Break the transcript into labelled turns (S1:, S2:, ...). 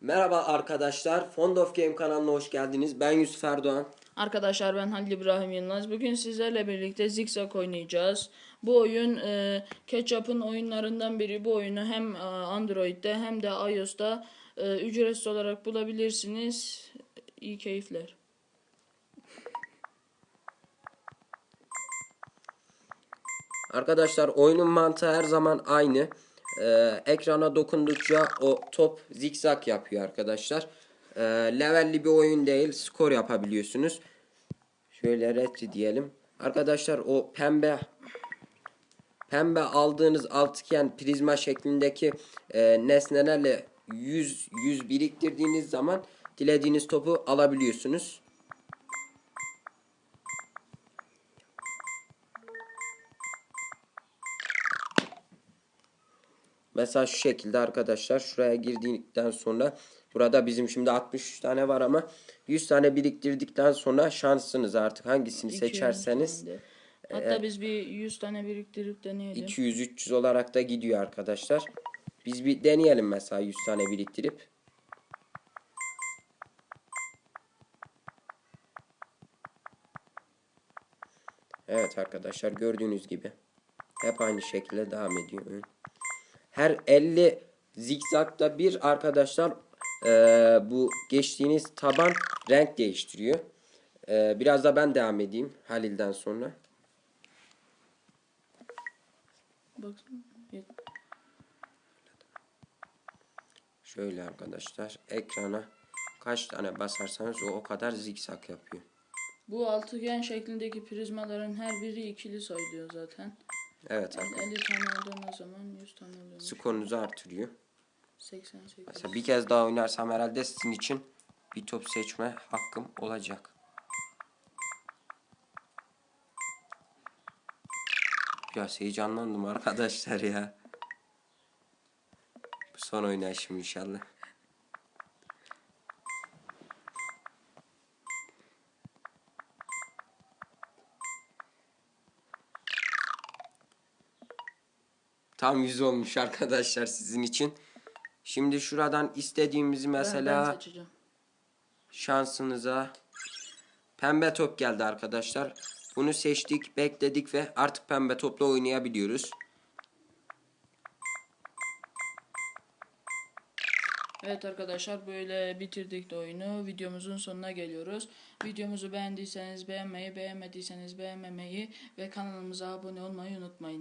S1: Merhaba arkadaşlar. Fond of Game kanalına hoş geldiniz. Ben Yusuf Erdoğan.
S2: Arkadaşlar ben Halil İbrahim Yılmaz. Bugün sizlerle birlikte Zigzag oynayacağız. Bu oyun e, Ketchup'ın oyunlarından biri. Bu oyunu hem e, Android'de hem de iOS'ta e, ücretsiz olarak bulabilirsiniz. İyi keyifler.
S1: Arkadaşlar oyunun mantığı her zaman aynı. Ee, ekrana dokundukça o top zikzak yapıyor arkadaşlar. Ee, levelli bir oyun değil. Skor yapabiliyorsunuz. Şöyle retri diyelim. Arkadaşlar o pembe pembe aldığınız altıgen prizma şeklindeki e, nesnelerle 100 100 biriktirdiğiniz zaman dilediğiniz topu alabiliyorsunuz. Mesela şu şekilde arkadaşlar şuraya girdikten sonra burada bizim şimdi 63 tane var ama 100 tane biriktirdikten sonra şansınız artık hangisini
S2: 200
S1: seçerseniz
S2: tane de. Hatta biz bir 100 tane biriktirip deneyelim.
S1: 200-300 olarak da gidiyor arkadaşlar. Biz bir deneyelim mesela 100 tane biriktirip. Evet arkadaşlar gördüğünüz gibi hep aynı şekilde devam ediyor. Her 50 zikzakta bir arkadaşlar eee, bu geçtiğiniz taban renk değiştiriyor. Eee, biraz da ben devam edeyim Halil'den sonra.
S2: Baksana.
S1: Şöyle arkadaşlar ekrana kaç tane basarsanız o o kadar zikzak yapıyor.
S2: Bu altıgen şeklindeki prizmaların her biri ikili sayılıyor zaten.
S1: Evet arkadaşlar
S2: 50 tane aldığınız zaman 100 tane oluyormuş.
S1: skorunuzu artırıyor.
S2: 88.
S1: Mesela bir kez daha oynarsam herhalde sizin için bir top seçme hakkım olacak. Biraz heyecanlandım arkadaşlar ya. Bu son oynayışım inşallah. Tam 100 olmuş arkadaşlar sizin için. Şimdi şuradan istediğimizi
S2: Ben-
S1: mesela
S2: ben seçeceğim.
S1: şansınıza pembe top geldi arkadaşlar. Bunu seçtik, bekledik ve artık pembe topla oynayabiliyoruz.
S2: Evet arkadaşlar böyle bitirdik de oyunu. Videomuzun sonuna geliyoruz. Videomuzu beğendiyseniz beğenmeyi, beğenmediyseniz beğenmemeyi ve kanalımıza abone olmayı unutmayın.